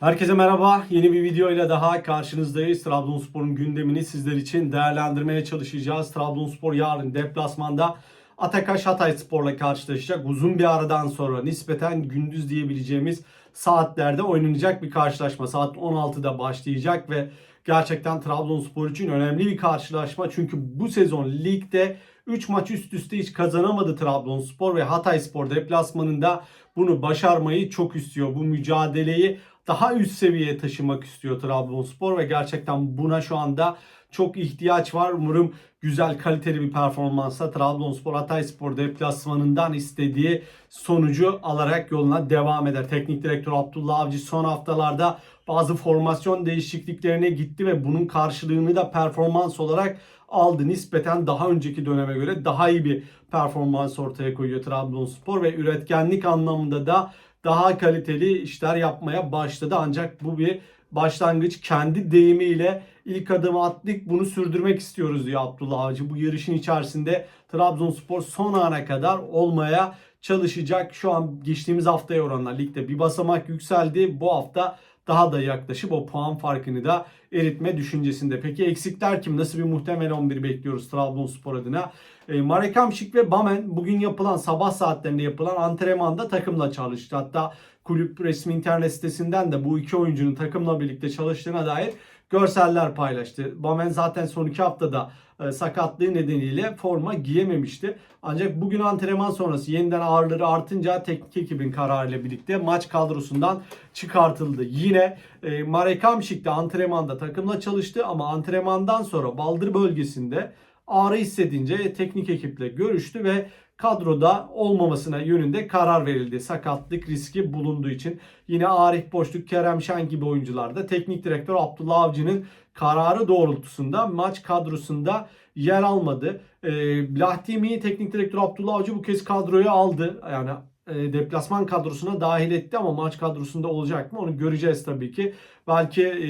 Herkese merhaba. Yeni bir video ile daha karşınızdayız. Trabzonspor'un gündemini sizler için değerlendirmeye çalışacağız. Trabzonspor yarın deplasmanda Atakaş Hatay Spor'la karşılaşacak. Uzun bir aradan sonra nispeten gündüz diyebileceğimiz saatlerde oynanacak bir karşılaşma. Saat 16'da başlayacak ve gerçekten Trabzonspor için önemli bir karşılaşma. Çünkü bu sezon ligde 3 maç üst üste hiç kazanamadı Trabzonspor ve Hatay Spor deplasmanında bunu başarmayı çok istiyor. Bu mücadeleyi daha üst seviyeye taşımak istiyor Trabzonspor ve gerçekten buna şu anda çok ihtiyaç var. Umarım güzel kaliteli bir performansla Trabzonspor Hatayspor deplasmanından istediği sonucu alarak yoluna devam eder. Teknik direktör Abdullah Avcı son haftalarda bazı formasyon değişikliklerine gitti ve bunun karşılığını da performans olarak aldı. Nispeten daha önceki döneme göre daha iyi bir performans ortaya koyuyor Trabzonspor ve üretkenlik anlamında da daha kaliteli işler yapmaya başladı. Ancak bu bir başlangıç kendi deyimiyle ilk adımı attık bunu sürdürmek istiyoruz diyor Abdullah Avcı. Bu yarışın içerisinde Trabzonspor son ana kadar olmaya çalışacak. Şu an geçtiğimiz haftaya oranla ligde bir basamak yükseldi. Bu hafta daha da yaklaşıp o puan farkını da eritme düşüncesinde. Peki eksikler kim? Nasıl bir muhtemel 11 bekliyoruz Trabzonspor adına? E, Marek Hamšík ve Bamen bugün yapılan sabah saatlerinde yapılan antrenmanda takımla çalıştı. Hatta kulüp resmi internet sitesinden de bu iki oyuncunun takımla birlikte çalıştığına dair görseller paylaştı. Bamen zaten son iki haftada e, sakatlığı nedeniyle forma giyememişti. Ancak bugün antrenman sonrası yeniden ağırlığı artınca teknik ekibin kararıyla birlikte maç kadrosundan çıkartıldı. Yine e, Marek Hamšík de antrenmanda takımla çalıştı ama antrenmandan sonra baldır bölgesinde ağrı hissedince teknik ekiple görüştü ve kadroda olmamasına yönünde karar verildi. Sakatlık riski bulunduğu için. Yine Arif Boşluk, Kerem Şen gibi oyuncular da teknik direktör Abdullah Avcı'nın kararı doğrultusunda maç kadrosunda yer almadı. E, Lahtimi teknik direktör Abdullah Avcı bu kez kadroya aldı. Yani e, deplasman kadrosuna dahil etti ama maç kadrosunda olacak mı onu göreceğiz tabii ki. Belki e,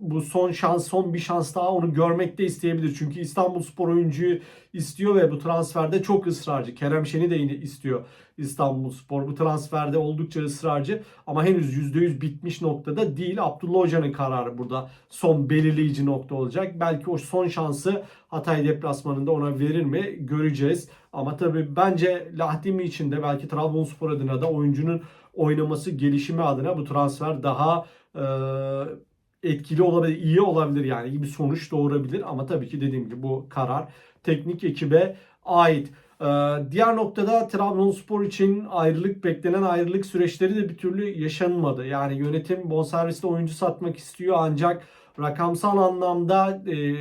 bu son şans, son bir şans daha onu görmek de isteyebilir. Çünkü İstanbul Spor oyuncuyu istiyor ve bu transferde çok ısrarcı. Kerem Şen'i de yine istiyor İstanbul Spor. Bu transferde oldukça ısrarcı ama henüz %100 bitmiş noktada değil. Abdullah Hoca'nın kararı burada son belirleyici nokta olacak. Belki o son şansı Hatay deplasmanında ona verir mi göreceğiz. Ama tabii bence Lahdimi için de belki Trabzonspor adına da oyuncunun oynaması, gelişimi adına bu transfer daha e, etkili olabilir, iyi olabilir yani iyi bir sonuç doğurabilir ama tabii ki dediğim gibi bu karar teknik ekibe ait. Ee, diğer noktada Trabzonspor için ayrılık beklenen ayrılık süreçleri de bir türlü yaşanmadı. Yani yönetim bonservisle oyuncu satmak istiyor ancak rakamsal anlamda e,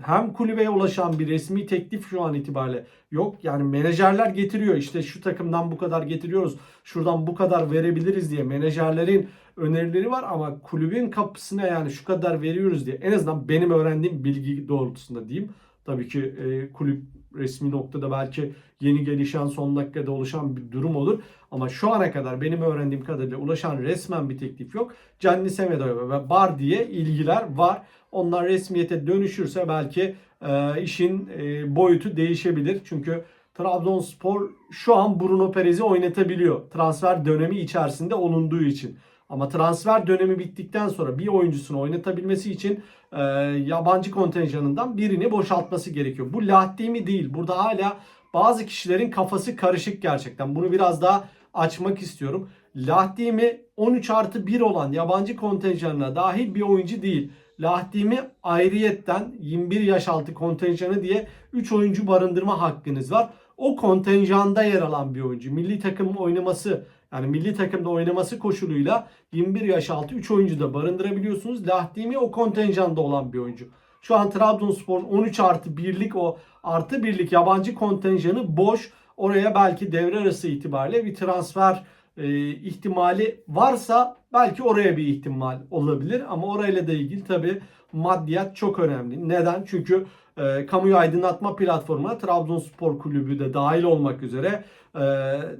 hem kulübeye ulaşan bir resmi teklif şu an itibariyle yok. Yani menajerler getiriyor işte şu takımdan bu kadar getiriyoruz, şuradan bu kadar verebiliriz diye menajerlerin önerileri var ama kulübün kapısına yani şu kadar veriyoruz diye en azından benim öğrendiğim bilgi doğrultusunda diyeyim. Tabii ki e, kulüp resmi noktada belki yeni gelişen son dakikada oluşan bir durum olur. Ama şu ana kadar benim öğrendiğim kadarıyla ulaşan resmen bir teklif yok. Canni Semedo ve Bar diye ilgiler var. Onlar resmiyete dönüşürse belki e, işin e, boyutu değişebilir. Çünkü Trabzonspor şu an Bruno Perez'i oynatabiliyor. Transfer dönemi içerisinde olunduğu için. Ama transfer dönemi bittikten sonra bir oyuncusunu oynatabilmesi için e, yabancı kontenjanından birini boşaltması gerekiyor. Bu Lahdimi değil. Burada hala bazı kişilerin kafası karışık gerçekten. Bunu biraz daha açmak istiyorum. Lahdimi 13 artı 1 olan yabancı kontenjanına dahil bir oyuncu değil. Lahdimi ayrıyetten 21 yaş altı kontenjanı diye 3 oyuncu barındırma hakkınız var. O kontenjanda yer alan bir oyuncu. Milli takım oynaması yani milli takımda oynaması koşuluyla 21 yaş altı 3 oyuncu da barındırabiliyorsunuz. Lahdimi o kontenjanda olan bir oyuncu. Şu an Trabzonspor'un 13 artı 1'lik o artı 1'lik yabancı kontenjanı boş. Oraya belki devre arası itibariyle bir transfer e, ihtimali varsa belki oraya bir ihtimal olabilir. Ama orayla da ilgili tabi maddiyat çok önemli. Neden? Çünkü e, kamuyu aydınlatma platformuna Trabzonspor Kulübü de dahil olmak üzere e,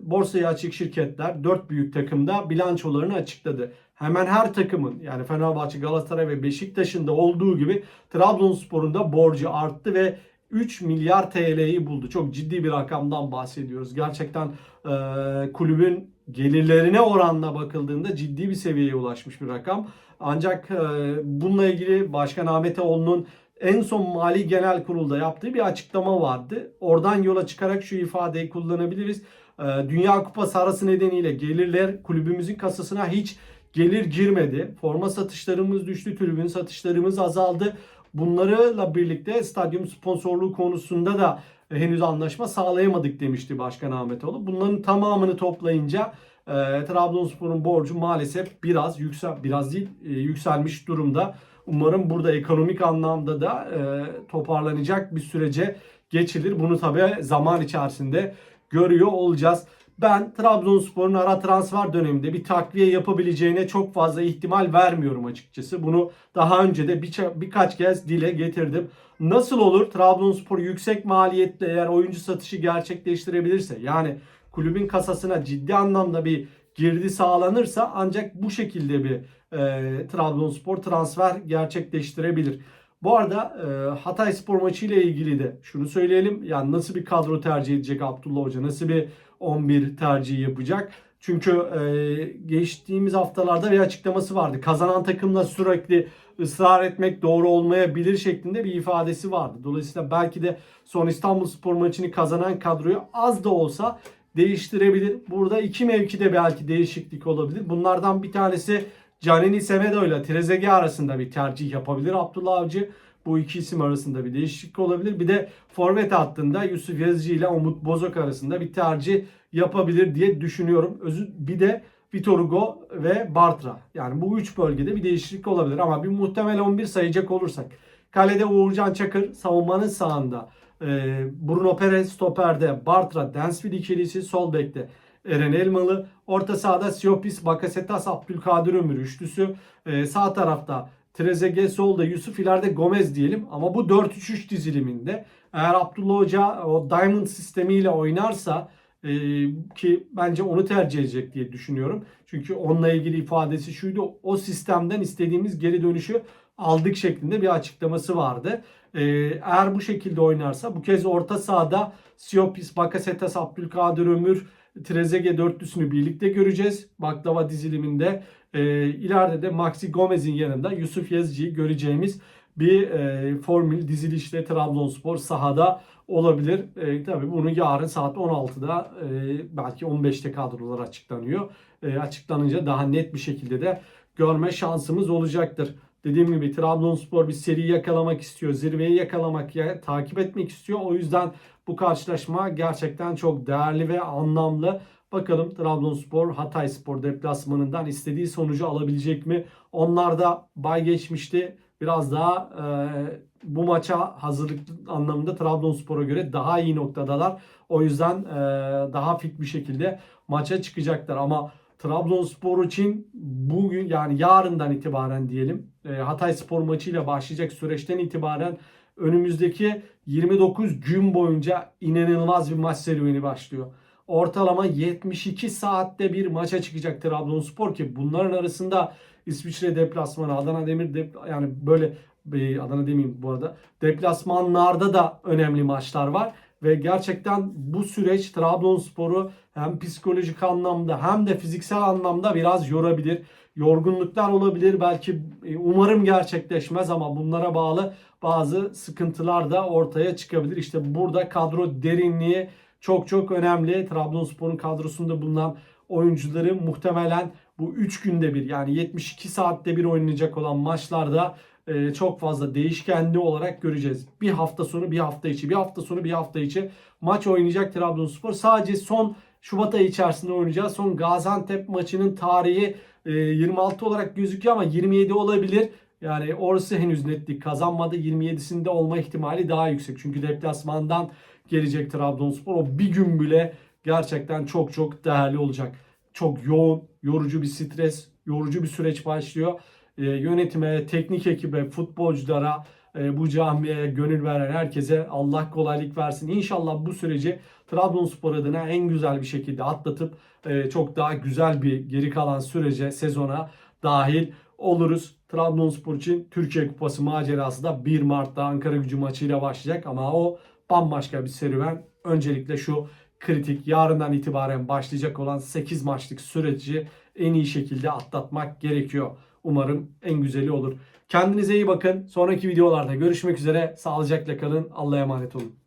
borsaya açık şirketler 4 büyük takımda bilançolarını açıkladı. Hemen her takımın yani Fenerbahçe, Galatasaray ve Beşiktaş'ın da olduğu gibi Trabzonspor'un da borcu arttı ve 3 milyar TL'yi buldu. Çok ciddi bir rakamdan bahsediyoruz. Gerçekten e, kulübün gelirlerine oranla bakıldığında ciddi bir seviyeye ulaşmış bir rakam. Ancak e, bununla ilgili Başkan Ahmet Oğlu'nun en son Mali Genel Kurul'da yaptığı bir açıklama vardı. Oradan yola çıkarak şu ifadeyi kullanabiliriz. E, Dünya Kupası arası nedeniyle gelirler kulübümüzün kasasına hiç gelir girmedi. Forma satışlarımız düştü, tribün satışlarımız azaldı. Bunlarla birlikte stadyum sponsorluğu konusunda da henüz anlaşma sağlayamadık demişti Başkan Ahmetoğlu. Bunların tamamını toplayınca e, Trabzonspor'un borcu maalesef biraz yüksel biraz değil e, yükselmiş durumda. Umarım burada ekonomik anlamda da e, toparlanacak bir sürece geçilir. Bunu tabii zaman içerisinde görüyor olacağız. Ben Trabzonspor'un ara transfer döneminde bir takviye yapabileceğine çok fazla ihtimal vermiyorum açıkçası. Bunu daha önce de birça- birkaç kez dile getirdim. Nasıl olur Trabzonspor yüksek maliyetle eğer oyuncu satışı gerçekleştirebilirse yani kulübün kasasına ciddi anlamda bir girdi sağlanırsa ancak bu şekilde bir e, Trabzonspor transfer gerçekleştirebilir. Bu arada e, Hatay Spor maçı ile ilgili de şunu söyleyelim. Yani nasıl bir kadro tercih edecek Abdullah Hoca? Nasıl bir 11 tercihi yapacak? Çünkü e, geçtiğimiz haftalarda bir açıklaması vardı. Kazanan takımla sürekli ısrar etmek doğru olmayabilir şeklinde bir ifadesi vardı. Dolayısıyla belki de son İstanbul Spor maçını kazanan kadroyu az da olsa değiştirebilir. Burada iki mevkide belki değişiklik olabilir. Bunlardan bir tanesi Canini Semedo ile Trezeguet arasında bir tercih yapabilir Abdullah Avcı. Bu iki isim arasında bir değişiklik olabilir. Bir de forvet hattında Yusuf Yazıcı ile Umut Bozok arasında bir tercih yapabilir diye düşünüyorum. Özü bir de Vitor Hugo ve Bartra. Yani bu üç bölgede bir değişiklik olabilir ama bir muhtemel 11 sayacak olursak. Kalede Uğurcan Çakır, savunmanın sağında. Ee, Bruno Perez stoperde, Bartra, Dansville ikilisi sol bekte. Eren Elmalı. Orta sahada Siopis, Bakasetas, Abdülkadir Ömür üçlüsü. Ee, sağ tarafta Trezeguet solda Yusuf ileride Gomez diyelim. Ama bu 4-3-3 diziliminde eğer Abdullah Hoca o Diamond sistemiyle oynarsa ki bence onu tercih edecek diye düşünüyorum. Çünkü onunla ilgili ifadesi şuydu. O sistemden istediğimiz geri dönüşü aldık şeklinde bir açıklaması vardı. Ee, eğer bu şekilde oynarsa bu kez orta sahada Siopis, Bakasetas, Abdülkadir Ömür, Trezeguet dörtlüsünü birlikte göreceğiz. Baklava diziliminde. Ee, ileride de Maxi Gomez'in yanında Yusuf Yazıcı'yı göreceğimiz bir e, formül dizilişte Trabzonspor sahada olabilir. E, tabii bunu yarın saat 16'da e, belki 15'te kadrolar açıklanıyor. E, açıklanınca daha net bir şekilde de görme şansımız olacaktır. Dediğim gibi Trabzonspor bir seri yakalamak istiyor. Zirveyi yakalamak, ya, takip etmek istiyor. O yüzden bu karşılaşma gerçekten çok değerli ve anlamlı. Bakalım Trabzonspor Hatay Spor deplasmanından istediği sonucu alabilecek mi? Onlar da bay geçmişti. Biraz daha e, bu maça hazırlık anlamında Trabzonspor'a göre daha iyi noktadalar. O yüzden e, daha fit bir şekilde maça çıkacaklar. Ama Trabzonspor için bugün yani yarından itibaren diyelim e, Hatay Spor maçıyla başlayacak süreçten itibaren önümüzdeki 29 gün boyunca inanılmaz bir maç serüveni başlıyor. Ortalama 72 saatte bir maça çıkacak Trabzonspor ki bunların arasında İsviçre deplasmanı, Adana Demir dep yani böyle e, Adana demeyeyim bu arada. Deplasmanlarda da önemli maçlar var ve gerçekten bu süreç Trabzonspor'u hem psikolojik anlamda hem de fiziksel anlamda biraz yorabilir. Yorgunluklar olabilir belki e, umarım gerçekleşmez ama bunlara bağlı bazı sıkıntılar da ortaya çıkabilir. İşte burada kadro derinliği çok çok önemli. Trabzonspor'un kadrosunda bulunan oyuncuları muhtemelen bu 3 günde bir yani 72 saatte bir oynanacak olan maçlarda e, çok fazla değişkenli olarak göreceğiz. Bir hafta sonu bir hafta içi bir hafta sonu bir hafta içi maç oynayacak Trabzonspor. Sadece son Şubat ayı içerisinde oynayacağı son Gaziantep maçının tarihi e, 26 olarak gözüküyor ama 27 olabilir. Yani orası henüz netlik kazanmadı. 27'sinde olma ihtimali daha yüksek. Çünkü deplasmandan gelecek Trabzonspor. O bir gün bile gerçekten çok çok değerli olacak. Çok yoğun, yorucu bir stres, yorucu bir süreç başlıyor. E, yönetime, teknik ekibe, futbolculara, e, bu camiye gönül veren herkese Allah kolaylık versin. İnşallah bu süreci Trabzonspor adına en güzel bir şekilde atlatıp e, çok daha güzel bir geri kalan sürece, sezona dahil oluruz. Trabzonspor için Türkiye Kupası macerası da 1 Mart'ta Ankara gücü maçıyla başlayacak ama o bambaşka bir serüven. Öncelikle şu kritik. Yarından itibaren başlayacak olan 8 maçlık süreci en iyi şekilde atlatmak gerekiyor. Umarım en güzeli olur. Kendinize iyi bakın. Sonraki videolarda görüşmek üzere. Sağlıcakla kalın. Allah'a emanet olun.